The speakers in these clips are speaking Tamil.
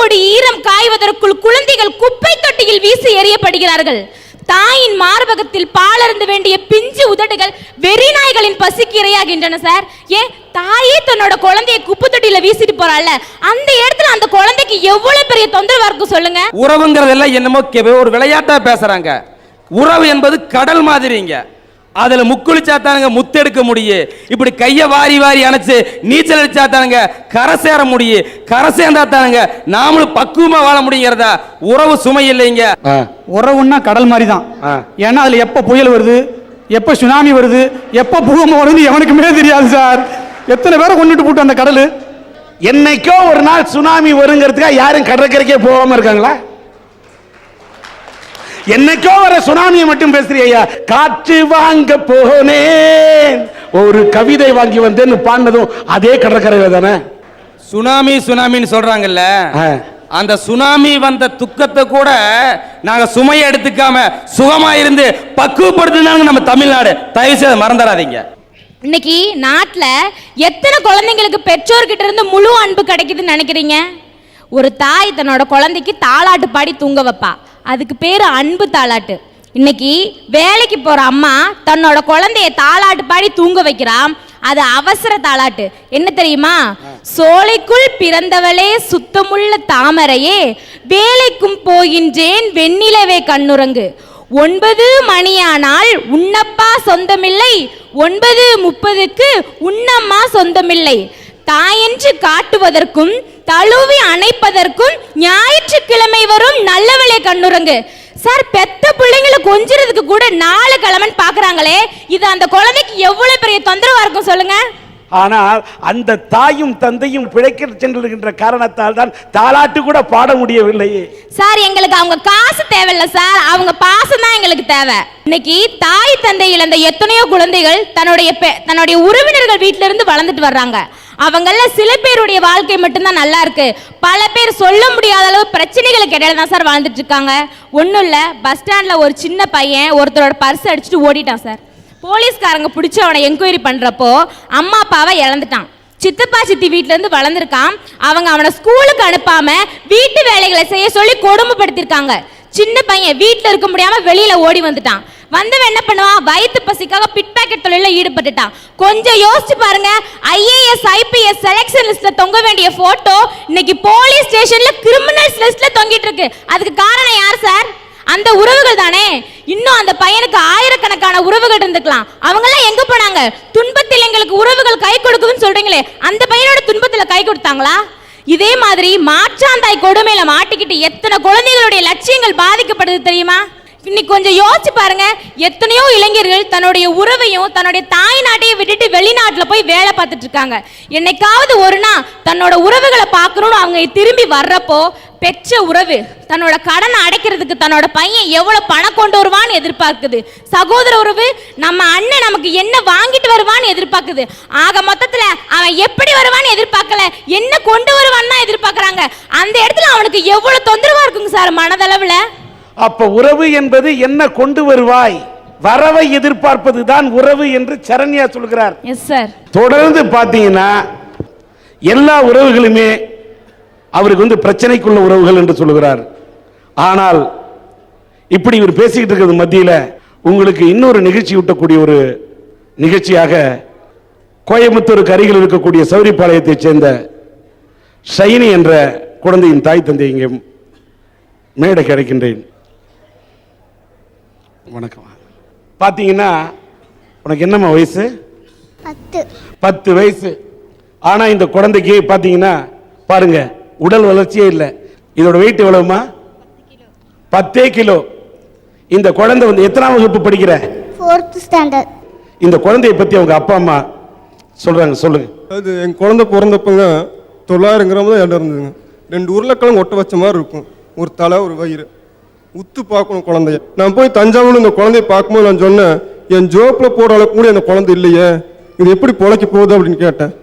கொடி ஈரம் காய்வதற்குள் குழந்தைகள் குப்பை தொட்டியில் வீசி எறியப்படுகிறார்கள். தாயின் மார்பகத்தில் பாலருந்து வேண்டிய பிஞ்சு உதடுகள் வெறிநாய்களின் பசிக்கு இரையாகின்றன சார். ஏன் தாயே தன்னோட குழந்தைய குப்பை தொட்டியில வீசிட்டு போறாள்ல. அந்த இடத்துல அந்த குழந்தைக்கு எவ்வளவு பெரிய தொந்தரவா இருக்கும் சொல்லுங்க. உறவுங்கிறதெல்லாம் என்னமோ ஒரு விளையாட்டா பேசுறாங்க. உறவு என்பது கடல் மாதிரிங்க. அதுல முக்குளிச்சா தானுங்க முத்தெடுக்க முடியும் இப்படி கைய வாரி வாரி அணைச்சு நீச்சல் அடிச்சா தானுங்க கரை சேர முடியும் கரை சேர்ந்தா தானுங்க நாமளும் பக்குவமா வாழ முடியுங்கிறதா உறவு சுமை இல்லைங்க. உறவுன்னா கடல் மாதிரி தான் ஆ. ஏன்னா அதில் எப்போ புயல் வருது எப்போ சுனாமி வருது எப்போ பூகம்பம் வருது எவனுக்குமே தெரியாது சார். எத்தனை பேரை கொண்டுட்டு போட்டு அந்த கடல்? என்னைக்கோ ஒரு நாள் சுனாமி வருங்கிறதுக்காக யாரும் கடற்கரைக்கே போகாம இருக்காங்களா? என்னைக்கோ வர சுனாமியை மட்டும் பேசுறியா காற்று வாங்க போனேன். ஒரு கவிதை வாங்கி வந்தேன்னு பாடினதும் அதே கடற்கரையில தானே? சுனாமி சுனாமின்னு சொல்றாங்கல்ல. அந்த சுனாமி வந்த துக்கத்தை கூட நாங்க சுமையை எடுத்துக்காம சுகமா இருந்து பக்குவப்படுத்தினாங்க நம்ம தமிழ்நாடு. தயவு செய்து மறந்துடாதீங்க. இன்னைக்கு நாட்டுல எத்தனை குழந்தைங்களுக்கு பெற்றோர்கிட்ட இருந்து முழு அன்பு கிடைக்குதுன்னு நினைக்கிறீங்க? ஒரு தாய் தன்னோட குழந்தைக்கு தாலாட்டு பாடி தூங்க வைப்பா. அதுக்கு பேரு அன்பு தாலாட்டு இன்னைக்கு வேலைக்கு போற அம்மா தன்னோட குழந்தைய தாலாட்டு பாடி தூங்க வைக்கிறான் அது அவசர தாலாட்டு என்ன தெரியுமா? சோலைக்குள் பிறந்தவளே சுத்தமுள்ள தாமரையே வேலைக்கும் போகின்றேன் வெண்ணிலவே கண்ணுறங்கு. ஒன்பது மணியானால் உன்னப்பா சொந்தமில்லை ஒன்பது முப்பதுக்கு உன்னம்மா சொந்தமில்லை. தாயென்று காட்டுவதற்கும் தழுவி அணைப்பதற்கும் ஞாயிற்றுக்கிழமை வரும் நல்லவளே கண்ணுறங்கு. சார் பெத்த பிள்ளைங்களை கொஞ்சிறதுக்கு கூட நாலு கிழமன் பாக்குறாங்களே. இது அந்த குழந்தைக்கு எவ்வளவு பெரிய தொந்தரவா இருக்கும் சொல்லுங்க. ஆனால் அந்த தாயும் தந்தையும் பிழைக்க சென்றிருக்கின்ற காரணத்தால் தான் தாலாட்டு கூட பாட முடியவில்லையே. சார் எங்களுக்கு அவங்க காசு தேவையில்ல சார். அவங்க பாசம் தான் எங்களுக்கு தேவை. இன்னைக்கு தாய் தந்தை இழந்த எத்தனையோ குழந்தைகள் தன்னுடைய தன்னுடைய உறவினர்கள் வீட்ல இருந்து வளர்ந்துட்டு வர்றாங்க. அவங்கள சில பேருடைய வாழ்க்கை மட்டும்தான் நல்லா இருக்கு. பல பேர் சொல்ல முடியாத அளவு பிரச்சனைகளுக்கு இடையில தான் சார் வாழ்ந்துட்டு இருக்காங்க. ஒன்றும் இல்லை பஸ் ஸ்டாண்டில் ஒரு சின்ன பையன் ஒருத்தரோட பர்ஸ் அடிச்சுட்டு ஓடிட்டான் சார். போலீஸ்காரங்க பிடிச்சி அவனை என்கொயரி பண்ணுறப்போ அம்மா அப்பாவை இழந்துட்டான். சித்தப்பா சித்தி வீட்டிலேருந்து வளர்ந்துருக்கான். அவங்க அவனை ஸ்கூலுக்கு அனுப்பாமல் வீட்டு வேலைகளை செய்ய சொல்லி கொடுமைப்படுத்தியிருக்காங்க. சின்ன பையன் வீட்டில் இருக்க முடியாம வெளியில ஓடி வந்துட்டான். வந்தவன் என்ன பண்ணுவான்? வயிற்று பசிக்காக பிட் பாக்கெட் தொழிலில் ஈடுபட்டுட்டான். கொஞ்சம் யோசிச்சு பாருங்க. ஐஏஎஸ் ஐபிஎஸ் செலெக்ஷன் லிஸ்ட்ல தொங்க வேண்டிய போட்டோ இன்னைக்கு போலீஸ் ஸ்டேஷன்ல கிரிமினல்ஸ் லிஸ்ட்ல தொங்கிட்டு இருக்கு. அதுக்கு காரணம் யார் சார் அந்த உறவுகள் தானே. இன்னும் அந்த பையனுக்கு ஆயிரக்கணக்கான உறவுகள் இருந்துக்கலாம். அவங்க எல்லாம் எங்க போனாங்க? துன்பத்தில் எங்களுக்கு உறவுகள் கை கொடுக்குதுன்னு சொல்றீங்களே. அந்த பையனோட துன்பத்துல கை கொடுத்தாங்களா? இதே மாதிரி மாற்றாந்தாய் கொடுமையில மாட்டிக்கிட்டு எத்தனை குழந்தைகளுடைய லட்சியங்கள் பாதிக்கப்படுது தெரியுமா? இன்னைக்கு கொஞ்சம் யோசிச்சு பாருங்க. எத்தனையோ இளைஞர்கள் தன்னுடைய உறவையும் தன்னுடைய தாய் நாட்டையும் விட்டுட்டு வெளிநாட்டில் போய் வேலை பார்த்துட்டு இருக்காங்க. என்னைக்காவது ஒரு நாள் தன்னோட உறவுகளை பார்க்கணும்னு அவங்க திரும்பி வர்றப்போ பெற்ற உறவு தன்னோட கடனை அடைக்கிறதுக்கு தன்னோட பையன் எவ்வளோ பணம் கொண்டு வருவான்னு எதிர்பார்க்குது. சகோதர உறவு நம்ம அண்ணன் நமக்கு என்ன வாங்கிட்டு வருவான்னு எதிர்பார்க்குது. ஆக மொத்தத்தில் அவன் எப்படி வருவான்னு எதிர்பார்க்கல. என்ன கொண்டு வருவான்னு தான் எதிர்பார்க்குறாங்க. அந்த இடத்துல அவனுக்கு எவ்வளோ தொந்தரவாக இருக்குங்க சார் மனதளவில்? அப்ப உறவு என்பது என்ன கொண்டு வருவாய்? வரவை எதிர்பார்ப்பது தான் உறவு என்று சரண்யா சொல்கிறார். தொடர்ந்து பார்த்தீங்கன்னா எல்லா உறவுகளுமே அவருக்கு வந்து பிரச்சனைக்குள்ள உறவுகள் என்று சொல்லுகிறார். ஆனால் இப்படி இவர் பேசிக்கிட்டு இருக்கிறது மத்தியில் உங்களுக்கு இன்னொரு நிகழ்ச்சி ஊட்டக்கூடிய ஒரு நிகழ்ச்சியாக கோயம்புத்தூருக்கு அருகில் இருக்கக்கூடிய சௌரிப்பாளையத்தைச் சேர்ந்த ஷைனி என்ற குழந்தையின் தாய் தந்தை இங்கே மேடை கிடைக்கின்றேன் வணக்கம். பார்த்தீங்கன்னா உனக்கு என்னம்மா வயசு? பத்து. பத்து வயசு. ஆனா இந்த குழந்தைக்கு பாத்தீங்கன்னா பாருங்க உடல் வளர்ச்சியே இல்லை. இதோட வெயிட் எவ்வளவுமா? பத்தே கிலோ. இந்த குழந்தை வந்து எத்தனாம் வகுப்பு படிக்கிற? ஃபோர்த் ஸ்டாண்டர்ட் இந்த குழந்தையை பத்தி அவங்க அப்பா அம்மா சொல்றாங்க சொல்லுங்க. அது என் குழந்தை பிறந்தப்பங்க தொள்ளாயிரம் கிராம் தான் இடம் இருந்ததுங்க ரெண்டு உருளைக்கிழங்கு ஒட்ட வச்ச மாதிரி இருக்கும். ஒரு தலை ஒரு வயிறு. உத்து பார்க்கணும் குழந்தைய. நான் போய் தஞ்சாவூர் இந்த குழந்தைய பார்க்கும்போது நான் சொன்னேன் என் ஜோப்பில் போடுற அளவுக்கு கூட அந்த குழந்தை இல்லையே. இது எப்படி பொழைக்க போகுது? அப்படின்னு கேட்டேன்.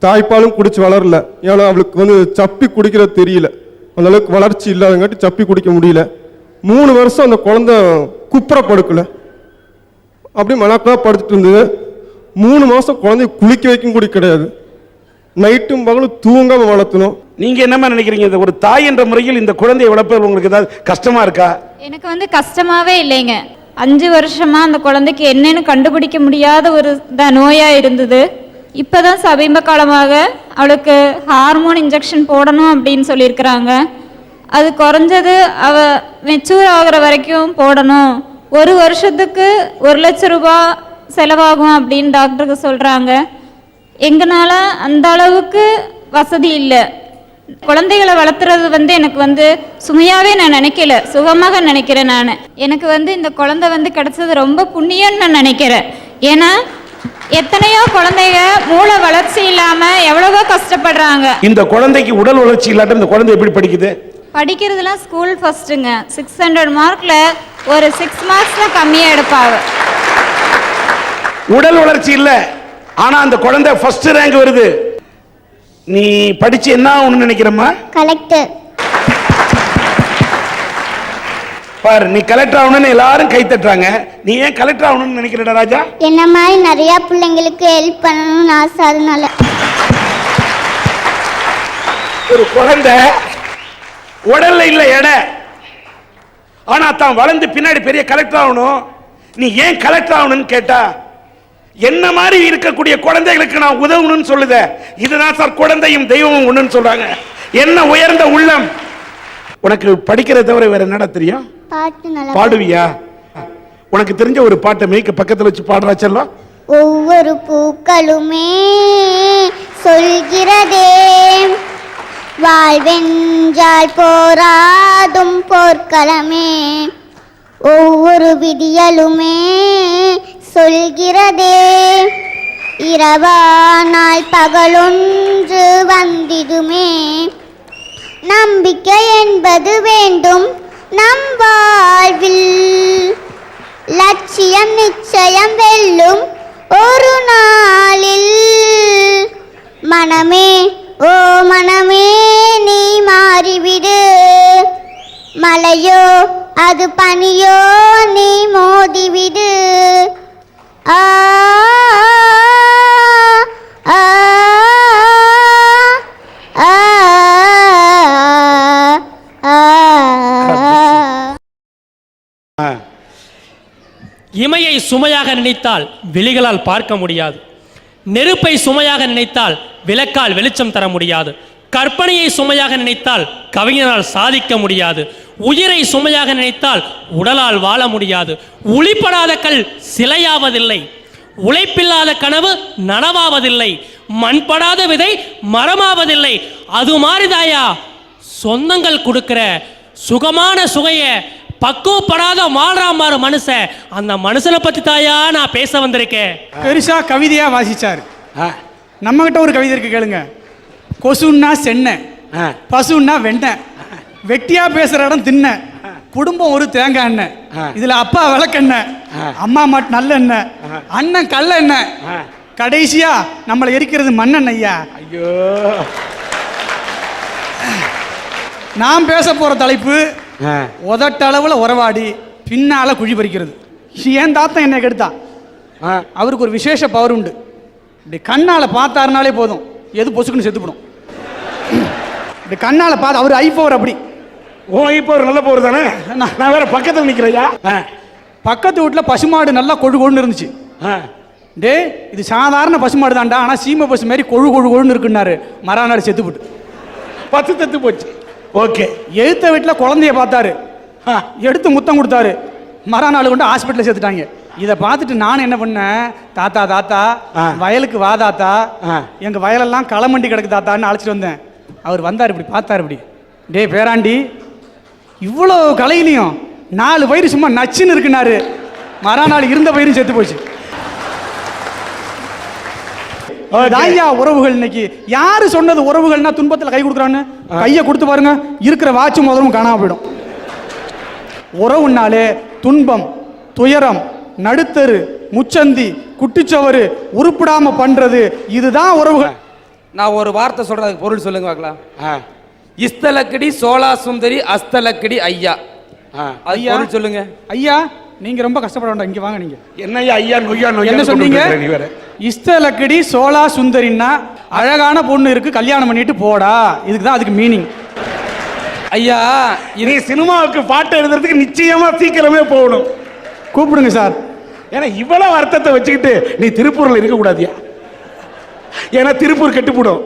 தாய்ப்பாலும் குடிச்சு வளரல. ஏன்னா அவளுக்கு வந்து சப்பி குடிக்கிறது தெரியல. அந்த அளவுக்கு வளர்ச்சி இல்லாதங்காட்டி சப்பி குடிக்க முடியல. மூணு வருஷம் அந்த குழந்தை குப்புற படுக்கல அப்படியே மணக்கா படுத்துட்டு இருந்தது. மூணு மாதம் குழந்தைய குளிக்க வைக்கும் கூட கிடையாது. நைட்டும் பகலும் தூங்காமல் வளர்த்தணும். நீங்க என்னமா நினைக்கிறீங்க? இந்த ஒரு தாய் என்ற முறையில் இந்த குழந்தையை வளர்ப்பது உங்களுக்கு ஏதாவது கஷ்டமா இருக்கா? எனக்கு வந்து கஷ்டமாவே இல்லைங்க. அஞ்சு வருஷமா அந்த குழந்தைக்கு என்னன்னு கண்டுபிடிக்க முடியாத ஒரு த- நோயா இருந்தது. இப்பதான் சமீப காலமாக அவளுக்கு ஹார்மோன் இன்ஜெக்ஷன் போடணும் அப்படின்னு சொல்லியிருக்கிறாங்க. அது குறைஞ்சது அவ மெச்சூர் ஆகுற வரைக்கும் போடணும். ஒரு வருஷத்துக்கு ஒரு லட்ச ரூபாய் செலவாகும் அப்படின்னு டாக்டருக்கு சொல்றாங்க. எங்கனால அந்த அளவுக்கு வசதி இல்லை. குழந்தைகளை வளர்த்துறது வந்து எனக்கு வந்து சுமையாவே நான் நினைக்கல சுகமாக நினைக்கிறேன் நான். எனக்கு வந்து இந்த குழந்தை வந்து கிடைச்சது ரொம்ப புண்ணியம்னு நான் நினைக்கிறேன். ஏன்னா எத்தனையோ குழந்தைங்க மூளை வளர்ச்சி இல்லாம எவ்வளவோ கஷ்டப்படுறாங்க. இந்த குழந்தைக்கு உடல் வளர்ச்சி இல்லாட்ட இந்த குழந்தை எப்படி படிக்குது? படிக்கிறதுலாம் ஸ்கூல் ஃபர்ஸ்ட்டுங்க. சிக்ஸ் ஹண்ட்ரட் மார்க்ல ஒரு சிக்ஸ் மார்க்ஸ் தான் கம்மியாக எடுப்பாங்க. உடல் வளர்ச்சி இல்ல. ஆனா அந்த குழந்தை ஃபர்ஸ்ட் ரேங்க் வருது. நீ படிச்சு என்ன ஆகணும்னு நினைக்கிறம்மா? கலெக்டர் பாரு நீ கலெக்டர் ஆகணும்னு எல்லாரும் கை தட்டுறாங்க. நீ ஏன் கலெக்டர் ஆகணும்னு நினைக்கிறடா ராஜா? என்ன மாதிரி நிறையா பிள்ளைங்களுக்கு ஹெல்ப் பண்ணணும்னு ஆசை அதனால. ஒரு குழந்தை உடல்ல இல்ல எடை. ஆனா தான் வளர்ந்து பின்னாடி பெரிய கலெக்டர் ஆகணும். நீ ஏன் கலெக்டர் ஆகணும்னு கேட்டா என்ன மாதிரி இருக்கக்கூடிய குழந்தைகளுக்கு நான் உதவணும்னு சொல்லுத? இதுதான் சார் குழந்தையும் தெய்வமும் ஒண்ணுன்னு சொல்றாங்க. என்ன உயர்ந்த உள்ளம்? உனக்கு படிக்கிறத தவிர வேற என்னடா தெரியும்? பாடுவியா? உனக்கு தெரிஞ்ச ஒரு பாட்டை மேய்க்க பக்கத்துல வச்சு பாடுறா செல்லம் ஒவ்வொரு பூக்களுமே சொல்கிறதே. வாழ்வென்றால் போராதும் போர்க்களமே. ஒவ்வொரு விடியலுமே சொல்கிறதே. இரவானால் பகலொன்று வந்திடுமே. நம்பிக்கை என்பது வேண்டும் நம் வாழ்வில். லட்சியம் நிச்சயம் வெல்லும் ஒரு நாளில். மனமே ஓ மனமே நீ மாறிவிடு. மலையோ அது பனியோ இமையை சுமையாக நினைத்தால் விழிகளால் பார்க்க முடியாது. நெருப்பை சுமையாக நினைத்தால் விளக்கால் வெளிச்சம் தர முடியாது. கற்பனையை சுமையாக நினைத்தால் கவிஞரால் சாதிக்க முடியாது. உயிரை சுமையாக நினைத்தால் உடலால் வாழ முடியாது. உளிப்படாத கல் சிலையாவதில்லை. உழைப்பில்லாத கனவு நனவாவதில்லை. மண்படாத விதை மரமாவதில்லை. அது மாதிரிதாயா சொந்தங்கள் கொடுக்கிற சுகமான சுகைய பக்குவப்படாத வாழ்றாமாறு மனுஷன் அந்த மனுஷனை பத்தி தாயா நான் பேச வந்திருக்கேன். பெருசா கவிதையா வாசிச்சாரு. ஆ, நம்ம கிட்ட ஒரு கவிதை இருக்கு கேளுங்க. கொசுன்னா சென்னை ஆ. பசுன்னா வெண்ணெய். வெட்டியா பேசுற இடம் தின்ன. குடும்பம் ஒரு தேங்காய் எண்ணெய். இதுல அப்பா விளக்கெண்ணெய் அம்மா மட்டும் நல்ல எண்ணெய். அண்ணன் கல்ல எண்ணெய். கடைசியா நம்மளை எரிக்கிறது மண்ணெண்ணெய்யா ஐயோ. நான் பேச போற தலைப்பு உதட்டளவுல உறவாடி பின்னால குழி பறிக்கிறது. ஏன் தாத்தன் என்னை கெடுத்தான். அவருக்கு ஒரு விசேஷ பவர் உண்டு. இப்படி கண்ணால பார்த்தாருனாலே போதும். எது பொசுக்குன்னு செத்துப்படும் இப்படி கண்ணால பார்த்து அவர் ஐபவர் அப்படி. ஓ இப்போ ஒரு நல்ல போர் தானே? நான் வேற பக்கத்துல நிக்கிறையா ஆ, பக்கத்து வீட்டில் பசுமாடு நல்லா கொழு கொழுன்னு இருந்துச்சு. ஆ. டே இது சாதாரண பசுமாடு தான்டா. ஆனால் சீமை பசு மாதிரி கொழு கொழு கொழுன்னு இருக்குன்னாரு. மறாநாடு செத்துப்பட்டு பத்து தத்து போச்சு. ஓகே. எழுத்த வீட்டில் குழந்தைய பார்த்தாரு. எடுத்து முத்தம் கொடுத்தாரு. மறாநாள் கொண்டு ஹாஸ்பிட்டலில் சேர்த்துட்டாங்க. இதை பார்த்துட்டு நான் என்ன பண்ணேன்? தாத்தா தாத்தா. வயலுக்கு வா தாத்தா. ஆ. எங்க வயலெல்லாம் களமண்டி கிடக்கு தாத்தான்னு அழைச்சிட்டு வந்தேன். அவர் வந்தார் இப்படி பார்த்தார் இப்படி. டேய் பேராண்டி இவ்வளோ கலையிலையும் நாலு பயிர் சும்மா நச்சுன்னு இருக்குனாரு. மறாநாள் இருந்த பயிரும் செத்து போச்சு. தாய்யா உறவுகள் இன்னைக்கு யாரு சொன்னது உறவுகள்னா துன்பத்துல கை கொடுக்குறான்னு? கையை கொடுத்து பாருங்க. இருக்கிற வாட்சும் முதலும் காணாம போயிடும். உறவுனாலே துன்பம் துயரம் நடுத்தரு முச்சந்தி குட்டிச்சவரு உருப்பிடாம பண்றது. இதுதான் உறவுகள். நான் ஒரு வார்த்தை சொல்றேன் அதுக்கு பொருள் சொல்லுங்க பார்க்கலாம். ஆ, இஸ்தலக்கடி சோலா சுந்தரி அஸ்தலக்கடி ஐயா. ஐயா. சொல்லுங்க. ஐயா நீங்க ரொம்ப கஷ்டப்பட வேண்டாம். இங்க வாங்க நீங்க. என்னய்யா ஐயா நொய்யா நொய்யா என்ன சொன்னீங்க? நீ வேற. இஷ்ட லக்கடி சோலா சுந்தரின்னா அழகான பொண்ணு இருக்கு கல்யாணம் பண்ணிட்டு போடா. இதுக்கு தான் அதுக்கு மீனிங் ஐயா நீ சினிமாவுக்கு பாட்டு எழுதுறதுக்கு நிச்சயமா சீக்கிரமே போகணும். கூப்பிடுங்க சார். ஏன்னா இவ்வளவு வருத்தத்தை வச்சுக்கிட்டு நீ திருப்பூர்ல இருக்க கூடாதியா ஏன்னா திருப்பூர் கெட்டுப்படும்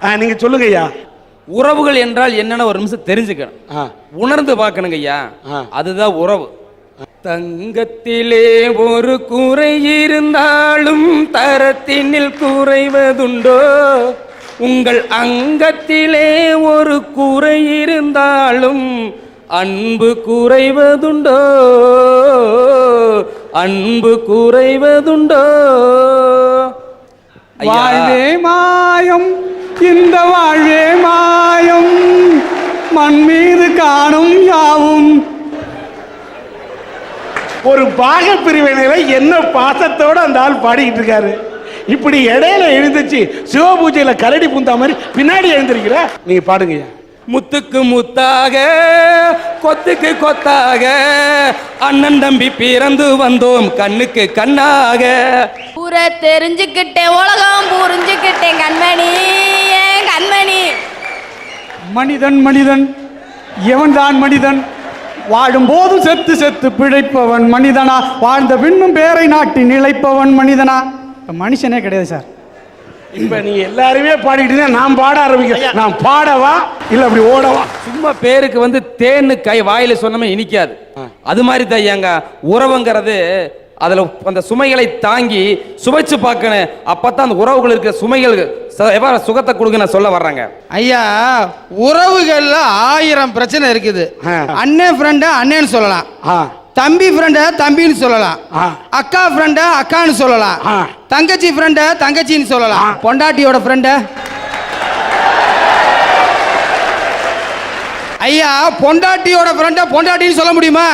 நீங்க சொல்லுங்க ஐயா உறவுகள் என்றால் என்னன்னு ஒரு நிமிஷம் தெரிஞ்சுக்கணும். ஆ. உணர்ந்து பார்க்கணுங்க ஐயா. அதுதான் உறவு. தங்கத்திலே ஒரு குறை இருந்தாலும் தரத்தினில் குறைவதுண்டோ உங்கள் அங்கத்திலே ஒரு குறை இருந்தாலும் அன்பு குறைவதுண்டோ அன்பு குறைவதுண்டோ வாழ்வே மாயம். இந்த வாழ்வே மாயம்? மண் மீது காணும் யாவும். ஒரு பாக பிரிவினையில என்ன பாசத்தோட அந்த ஆள் பாடிக்கிட்டு இருக்காரு? இப்படி இடையில எழுந்துச்சு சிவபூஜையில கரடி புந்தா மாதிரி பின்னாடி எழுந்திருக்கிற நீங்க பாடுங்க முத்துக்கு முத்தாக கொத்துக்கு கொத்தாக. அண்ணன் தம்பி பிறந்து வந்தோம் கண்ணுக்கு கண்ணாக. ஊரை தெரிஞ்சுக்கிட்டேன் உலகம் புரிஞ்சுக்கிட்டேன் கண்மணி ஏன் கண்மணி. மனிதன் மனிதன் எவன்தான் மனிதன்? வாழும் போதும் செத்து செத்து பிழைப்பவன் மனிதனா? வாழ்ந்த பின்னும் பேரை நாட்டி நிலைப்பவன் மனிதனா? மனுஷனே கிடையாது சார். இப்ப நீங்க எல்லாருமே பாடிட்டு இருந்தா நான் பாட ஆரம்பிக்கிறேன் நான் பாடவா? இல்ல அப்படி ஓடவா? சும்மா பேருக்கு வந்து தேன்னு கை வாயில சொன்னமே இனிக்காது. அது மாதிரி தான் ஐயாங்க. உறவுங்கிறது அதுல அந்த சுமைகளை தாங்கி சுவைச்சு பார்க்கணும் அப்பதான் அந்த உறவுகள் இருக்கிற சுமைகள் எவ்வாறு சுகத்தை கொடுங்க நான் சொல்ல வர்றேங்க. ஐயா உறவுகள்ல ஆயிரம் பிரச்சனை இருக்குது. ஆ. அண்ணன் ஃப்ரெண்ட அண்ணன்னு சொல்லலாம். ஆ. தம்பி ஃப்ரெண்ட தம்பின்னு சொல்லலாம். அக்கா ஃப்ரெண்ட அக்கான்னு சொல்லலாம். தங்கச்சி ஃப்ரெண்ட தங்கச்சின்னு சொல்லலாம். பொண்டாட்டியோட ஃப்ரெண்ட ஐயா பொண்டாட்டியோட ஃப்ரெண்ட பொண்டாட்டின்னு சொல்ல முடியுமா?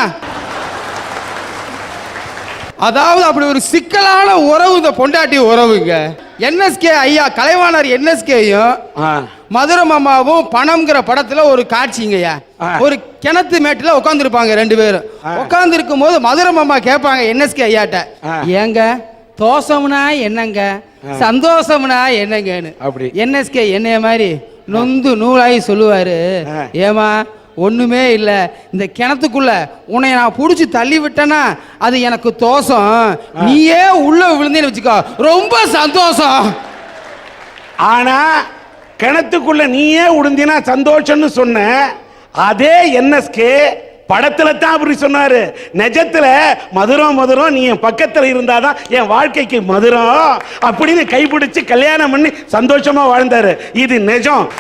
அதாவது அப்படி ஒரு சிக்கலான உறவு இந்த பொண்டாட்டி உறவுங்க என்எஸ்கே ஐயா கலைவாணர் என்எஸ்கேயும் ஆ. மதுரை மாமாவும் பணம்ங்கிற படத்துல ஒரு காட்சிங்கய்யா. ஒரு கிணத்து மேட்டுல உட்காந்துருப்பாங்க ரெண்டு பேரும் உட்கார்ந்து இருக்கும் போது மதுரை மாமா கேட்பாங்க என்எஸ்கே ஐயாட்ட. ஏங்க தோசம்னா என்னங்க சந்தோஷம்னா என்னங்கன்னு அப்படி. என்எஸ்கே என்னைய மாதிரி நொந்து நூலாகி சொல்லுவாரு. ஏமா ஒண்ணுமே இல்ல. இந்த கிணத்துக்குள்ள உன்னை நான் புடிச்சு தள்ளி விட்டேன்னா அது எனக்கு தோசம் நீயே உள்ள விழுந்தேன்னு வச்சுக்கோ. ரொம்ப சந்தோஷம். ஆனா கிணத்துக்குள்ள நீயே உடுந்தினா சந்தோஷம்னு சொன்ன அதே என்எஸ்கே படத்துல தான் அப்படி சொன்னாரு. நிஜத்துல மதுரம் மதுரம் நீ என் பக்கத்துல இருந்தாதான் என் வாழ்க்கைக்கு மதுரம் அப்படின்னு கைப்பிடிச்சு கல்யாணம் பண்ணி சந்தோஷமா வாழ்ந்தாரு. இது நிஜம்.